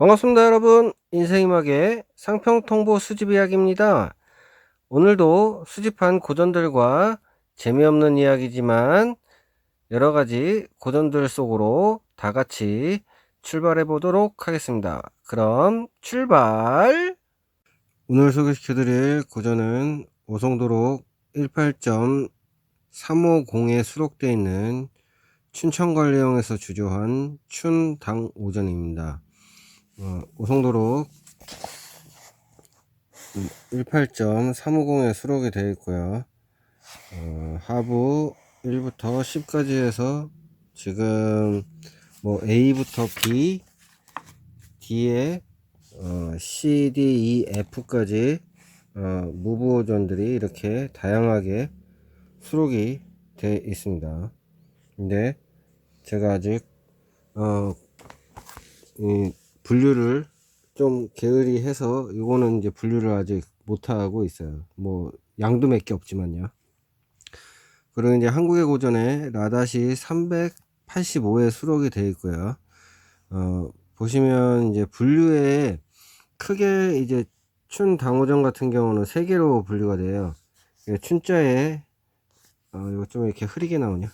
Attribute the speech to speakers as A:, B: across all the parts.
A: 반갑습니다 여러분. 인생이막의 상평통보 수집 이야기입니다. 오늘도 수집한 고전들과 재미없는 이야기지만 여러가지 고전들 속으로 다같이 출발해 보도록 하겠습니다. 그럼 출발! 오늘 소개시켜 드릴 고전은 오송도록 18.350에 수록되어 있는 춘천관리형에서 주조한 춘당오전입니다 어, 오송도로 18.350에 수록이 되어 있고요. 어, 하부 1부터 10까지 해서 지금 뭐 A부터 B, D에 어, C, D, E, F까지 어, 무브오전들이 이렇게 다양하게 수록이 되어 있습니다. 근데 제가 아직 어, 이 분류를 좀 게으리 해서 이거는 이제 분류를 아직 못하고 있어요. 뭐 양도 몇 개 없지만요. 그리고 이제 한국의 고전에 라다시 385에 수록이 되어 있고요. 어, 보시면 이제 분류에 크게 이제 춘 당호전 같은 경우는 세 개로 분류가 돼요. 춘자에 어, 이거 좀 이렇게 흐리게 나오냐?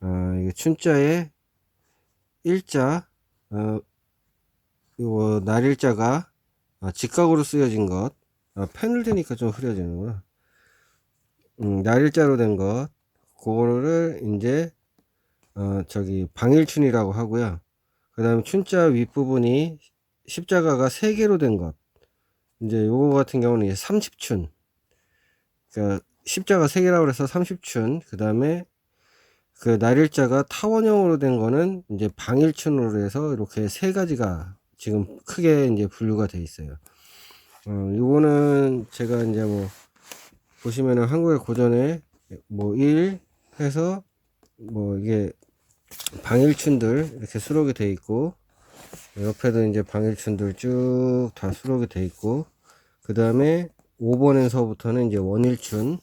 A: 어, 이게 춘자에 일자 어, 이거 날일자가 아, 직각으로 쓰여진 것 아, 펜을 대니까 좀 흐려지는구나. 음, 날일자로 된 것 그거를 이제 어, 저기 방일춘이라고 하고요. 그 다음에 춘자 윗부분이 십자가가 3개로 된 것. 이제 요거 같은 경우는 이제 30춘. 그러니까 십자가 3개라고 해서 30춘. 그 다음에 그 날일자가 타원형으로 된 거는 이제 방일춘으로 해서 이렇게 세 가지가 지금 크게 이제 분류가 돼 있어요. 어, 요거는 제가 이제 뭐 보시면은 한국의 고전에 뭐 1 해서 뭐 이게 방일춘들 이렇게 수록이 돼 있고 옆에도 이제 방일춘들 쭉 다 수록이 돼 있고 그 다음에 5번에서부터는 이제 원일춘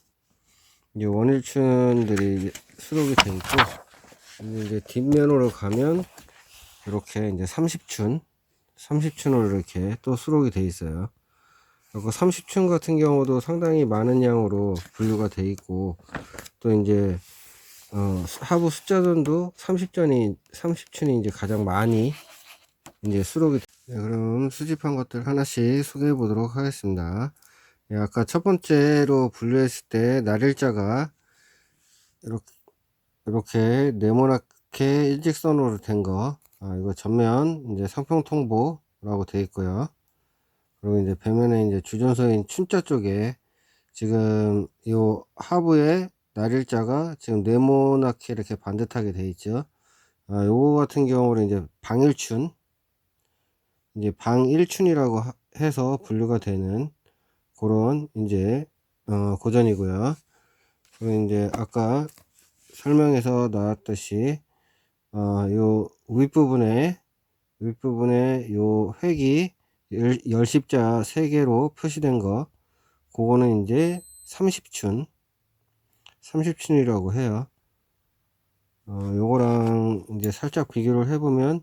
A: 이제 원일춘들이 수록이 돼 있고 이제 뒷면으로 가면 이렇게 이제 30춘 30춘으로 이렇게 또 수록이 돼 있어요. 그리고 30춘 같은 경우도 상당히 많은 양으로 분류가 돼 있고 또 이제 어, 하부 숫자전도 30전이 30춘이 이제 가장 많이 이제 수록이 네, 그럼 수집한 것들 하나씩 소개해 보도록 하겠습니다. 예, 아까 첫 번째로 분류했을 때 날일자가 이렇게 이렇게 네모나게 일직선으로 된 거, 아, 이거 전면 이제 상평 통보라고 되어 있고요. 그리고 이제 배면에 이제 주전서인 춘자 쪽에 지금 이 하부에 날일자가 지금 네모나게 이렇게 반듯하게 되어 있죠. 아, 요거 같은 경우는 이제 방일춘, 이제 방일춘이라고 해서 분류가 되는 그런 이제 어, 고전이고요. 그리고 이제 아까 설명에서 나왔듯이 어, 요 윗부분에 윗부분에 요 획이 열, 열십자 3개로 표시된 거 그거는 이제 30춘 30춘이라고 해요. 어, 요거랑 이제 살짝 비교를 해보면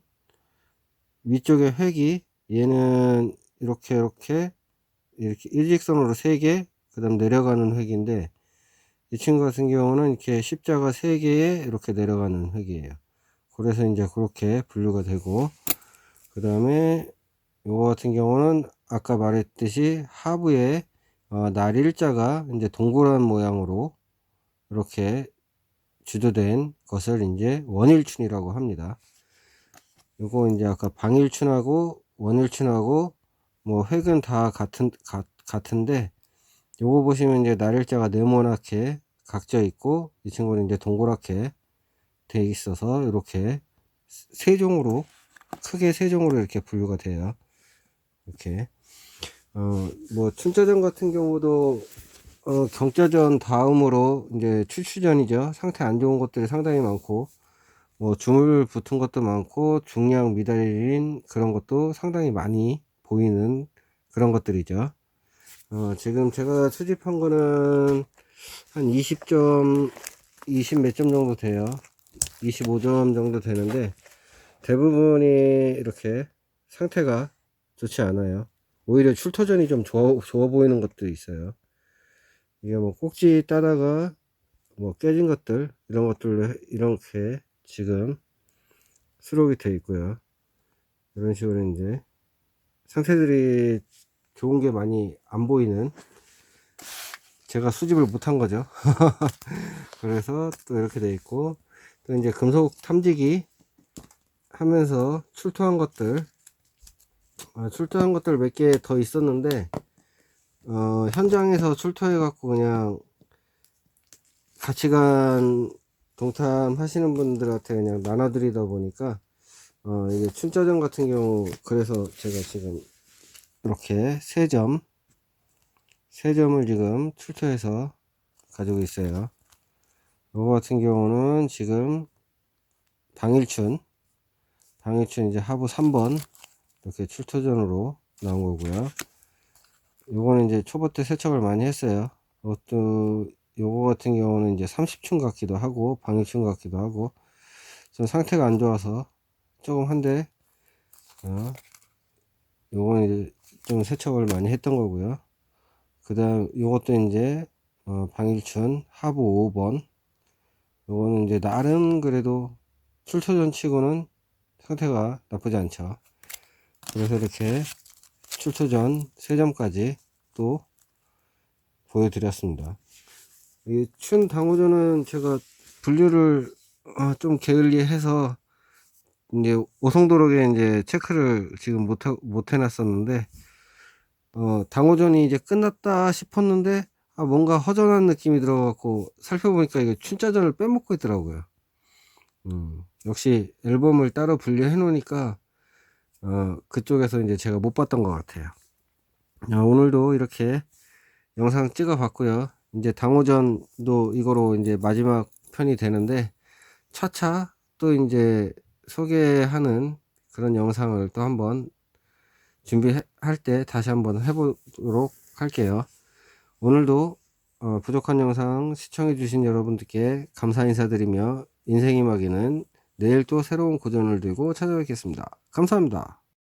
A: 위쪽에 획이 얘는 이렇게 이렇게 이렇게 일직선으로 3개 그 다음 내려가는 획인데 이 친구 같은 경우는 이렇게 십자가 3개에 이렇게 내려가는 획이에요 그래서 이제 그렇게 분류가 되고 그 다음에 요거 같은 경우는 아까 말했듯이 하부에 어, 날 일자가 이제 동그란 모양으로 이렇게 주도된 것을 이제 원일춘이라고 합니다. 요거 이제 아까 방일춘하고 원일춘하고 뭐 획은 다 같은 가, 같은데 요거 보시면 이제 날일자가 네모나게 각져 있고 이 친구는 이제 동그랗게 돼 있어서 이렇게 세 종으로 크게 세 종으로 이렇게 분류가 돼요. 이렇게 어 뭐 춘자전 같은 경우도 어 경자전 다음으로 이제 출추전이죠. 상태 안 좋은 것들이 상당히 많고 뭐 주물 붙은 것도 많고 중량 미달린 그런 것도 상당히 많이 보이는 그런 것들이죠. 어 지금 제가 수집한 거는 한 20점 20 몇 점 정도 돼요. 25점 정도 되는데 대부분이 이렇게 상태가 좋지 않아요. 오히려 출토전이 좀 좋아, 좋아 보이는 것도 있어요. 이게 뭐 꼭지 따다가 뭐 깨진 것들 이런 것들로 해- 이렇게 지금 수록이 되어 있고요. 이런 식으로 이제 상태들이 좋은 게 많이 안 보이는 제가 수집을 못한 거죠. 그래서 또 이렇게 돼 있고 또 이제 금속 탐지기 하면서 출토한 것들 아, 출토한 것들 몇 개 더 있었는데 어, 현장에서 출토해 갖고 그냥 같이 간 동탐 하시는 분들한테 그냥 나눠드리다 보니까 어, 이게 춘자전 같은 경우 그래서 제가 지금 이렇게 세 점, 세 점을 지금 출토해서 가지고 있어요. 이거 같은 경우는 지금 방일춘, 방일춘 이제 하부 3번 이렇게 출토전으로 나온 거고요. 요거는 이제 초보 때 세척을 많이 했어요. 이것도 요거 같은 경우는 이제 30층 같기도 하고 방일층 같기도 하고 좀 상태가 안 좋아서 조금 한데 어, 요거는 이제 좀 세척을 많이 했던 거고요. 그 다음 요것도 이제 어, 방일춘 하부 5번 요거는 이제 나름 그래도 출토전 치고는 상태가 나쁘지 않죠. 그래서 이렇게 출토전 3점까지 또 보여드렸습니다. 이춘 당호전은 제가 분류를 어, 좀 게을리해서 이제 오송도록에 이제 체크를 지금 못, 하- 못 해놨었는데 어, 당호전이 이제 끝났다 싶었는데 아, 뭔가 허전한 느낌이 들어갖고 살펴보니까 이게 춘자전을 빼먹고 있더라고요. 음, 역시 앨범을 따로 분류해 놓으니까 어, 그쪽에서 이제 제가 못 봤던 것 같아요. 아, 오늘도 이렇게 영상 찍어 봤고요. 이제 당호전도 이거로 이제 마지막 편이 되는데 차차 또 이제 소개하는 그런 영상을 또 한번 준비할 때 다시 한번 해보도록 할게요. 오늘도 어, 부족한 영상 시청해 주신 여러분들께 감사 인사드리며 인생이 막이는 내일 또 새로운 고전을 들고 찾아뵙겠습니다. 감사합니다.